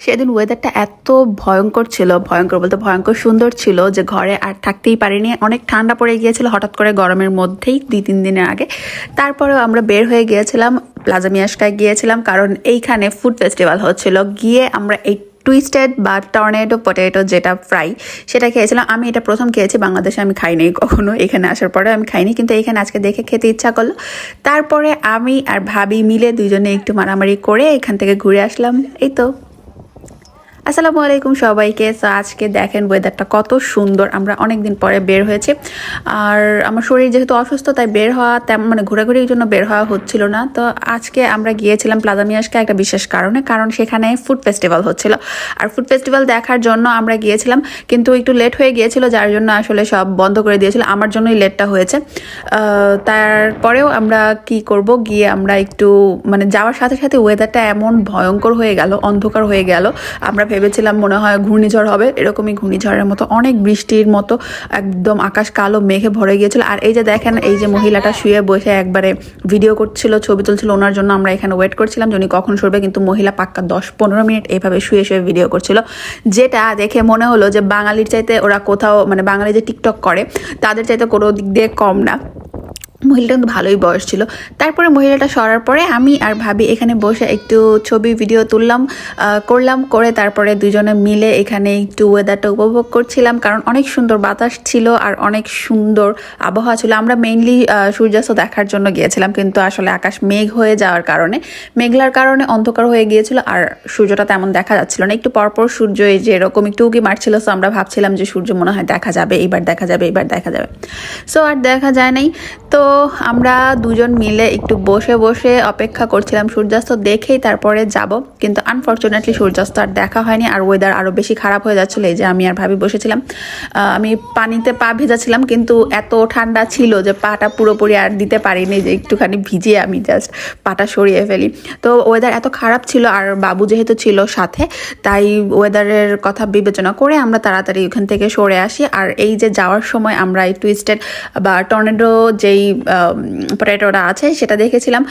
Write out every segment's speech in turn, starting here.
সেদিন ওয়েদারটা এত ভয়ঙ্কর ছিল, ভয়ঙ্কর বলতে ভয়ঙ্কর সুন্দর ছিল যে ঘরে আর থাকতেই পারিনি। অনেক ঠান্ডা পড়ে গিয়েছিল হঠাৎ করে গরমের মধ্যেই দুই, তিন দিনের আগে। তারপরেও আমরা বের হয়ে গিয়েছিলাম প্লাজা মিয়াসকায় গিয়েছিলাম, কারণ এইখানে ফুড ফেস্টিভ্যাল হচ্ছিল। গিয়ে আমরা এই টুইস্টেড বা টর্নেডো পটেটো যেটা ফ্রাই সেটা খেয়েছিলাম। আমি এটা প্রথম খেয়েছি, বাংলাদেশে আমি খাইনি কখনো। এখানে আসার পরে আমি খাইনি, কিন্তু এখানে আজকে দেখে খেতে ইচ্ছা করল। তারপরে আমি আর ভাবি মিলে দুজনে একটু মারামারি করে এখান থেকে ঘুরে আসলাম। এই তো। আসসালামু আলাইকুম সবাইকে। তো আজকে দেখেন ওয়েদারটা কত সুন্দর। আমরা অনেক দিন পরে বের হয়েছি। আর আমার শরীর যেহেতু অসুস্থ, তাই বের হওয়া তেমন মানে ঘোরাঘুরির জন্য বের হওয়া হচ্ছিল না। তো আজকে আমরা গিয়েছিলাম প্লাজামিয়াসকে একটা বিশেষ কারণে, কারণ সেখানে ফুড ফেস্টিভ্যাল হচ্ছিল। আর ফুড ফেস্টিভ্যাল দেখার জন্য আমরা গিয়েছিলাম, কিন্তু একটু লেট হয়ে গিয়েছিল, যার জন্য আসলে সব বন্ধ করে দিয়েছিল। আমার জন্যই লেটটা হয়েছে। তারপরেও আমরা কি করব? গিয়ে আমরা একটু মানে যাওয়ার সাথে সাথে ওয়েদারটা এমন ভয়ঙ্কর হয়ে গেল, অন্ধকার হয়ে গেল। আমরা ভেবেছিলাম মনে হয় ঘূর্ণিঝড় হবে, এরকমই ঘূর্ণিঝড়ের মতো অনেক বৃষ্টির মতো একদম আকাশ কালো মেঘে ভরে গিয়েছিল। আর এই যে দেখেন, এই যে মহিলাটা শুয়ে বসে একবারে ভিডিও করছিল, ছবি তুলছিল, ওনার জন্য আমরা এখানে ওয়েট করছিলাম যে উনি কখন সরবে কিন্তু মহিলা পাক্কা দশ পনেরো মিনিট এইভাবে শুয়ে শুয়ে ভিডিও করছিল। যেটা দেখে মনে হলো যে বাঙালির চাইতে ওরা কোথাও মানে বাঙালি যে টিকটক করে, তাদের চাইতে কোনো দিক দিয়ে কম না। মহিলাটা কিন্তু ভালোই বয়স ছিল। তারপরে মহিলাটা সরার পরে আমি আর ভাবি এখানে বসে একটু ছবি, ভিডিও তুললাম করলাম, করে তারপরে দুজনে মিলে এখানে একটু ওয়েদারটা উপভোগ করছিলাম। কারণ অনেক সুন্দর বাতাস ছিল আর অনেক সুন্দর আবহাওয়া ছিল। আমরা মেইনলি সূর্যাস্ত দেখার জন্য গিয়েছিলাম, কিন্তু আসলে আকাশ মেঘ হয়ে যাওয়ার কারণে। মেঘলার কারণে অন্ধকার হয়ে গিয়েছিল আর সূর্যটা তেমন দেখা যাচ্ছিল না। একটু পরপর সূর্য এই যে এরকম একটু উকি মারছিল সো আমরা ভাবছিলাম যে সূর্য মনে হয় দেখা যাবে এবার দেখা যাবে এবার দেখা যাবে। সো আর দেখা যায় নাই। তো আমরা দুজন মিলে একটু বসে বসে অপেক্ষা করছিলাম। সূর্যাস্ত দেখেই তারপরে যাব, কিন্তু আনফর্চুনেটলি সূর্যাস্ত আর দেখা হয়নি আর ওয়েদার আরও বেশি খারাপ হয়ে যাচ্ছিল, এই যে আমি আর ভাবি বসেছিলাম। আমি পানিতে পা ভেজাছিলাম, কিন্তু এত ঠান্ডা ছিল যে পাটা পুরোপুরি আর দিতে পারিনি, যে একটুখানি ভিজিয়ে আমি জাস্ট পাটা সরিয়ে ফেলি। তো ওয়েদার এত খারাপ ছিল আর বাবু যেহেতু ছিল সাথে, তাই ওয়েদারের কথা বিবেচনা করে আমরা তাড়াতাড়ি ওখান থেকে সরে আসি। আর এই যে যাওয়ার সময় আমরা এই টুইস্টেড বা টর্নেডো যেই পটেটোটা আছে, সেটা দেখেছিলাম।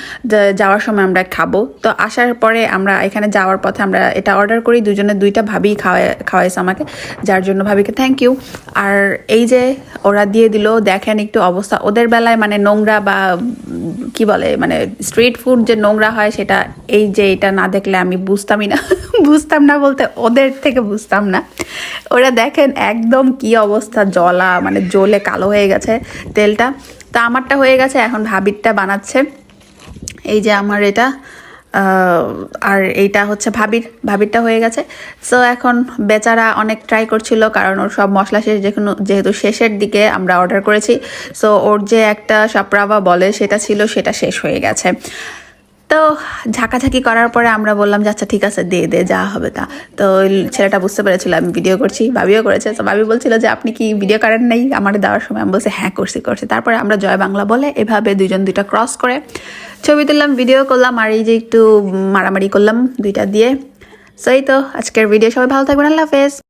যাওয়ার সময় আমরা খাব। তো আসার পরে আমরা এখানে যাওয়ার পথে আমরা এটা অর্ডার করি, দুজনে দুইটা ভাবি খাওয়াই খাওয়াইছে আমাকে, যার জন্য ভাবিকে থ্যাংক ইউ আর এই যে ওরা দিয়ে দিল, দেখেন একটু অবস্থা, ওদের বেলায় মানে নোংরা বা কি বলে মানে স্ট্রিট ফুড যে নোংরা হয়, সেটা এই যে এটা না দেখলে আমি বুঝতামই না, বুঝতাম না বলতে ওদের থেকে বুঝতাম না। ওরা দেখেন একদম কি অবস্থা জলা মানে জ্বলে কালো হয়ে গেছে তেলটা। তা আমারটা হয়ে গেছে, এখন ভাবিরটা বানাচ্ছে। এই যে আমার এটা আর এইটা হচ্ছে ভাবির, ভাবিরটা হয়ে গেছে। সো এখন বেচারা অনেক ট্রাই করছিল, কারণ ওর সব মশলা শেষ যেখানে যেহেতু শেষের দিকে আমরা অর্ডার করেছি। সো ওর যে একটা সাপরাবা বলে, সেটা ছিল, সেটা শেষ হয়ে গেছে। তো ঝাঁকাঝাঁকি করার পরে আমরা বললাম যে আচ্ছা ঠিক আছে, দে দে, যা হবে তা। তো ছেলেটা বুঝতে পেরেছিল, আমি ভিডিও করছি, ভাবিও করেছে। তো ভাবি বলছিল যে, আপনি কি ভিডিও করেন নাই? আমার দেওয়ার সময় আমি বলছি হ্যাঁ করছি করছি। তারপরে আমরা জয় বাংলা বলে এভাবে দুজন দুইটা ক্রস করে ছবি তুললাম ভিডিও করলাম, আর এই যে একটু মারামারি করলাম দুইটা দিয়ে। সো এই তো, আজকের ভিডিও সবাই ভালো থাকবেন, আল্লাহ হাফেজ।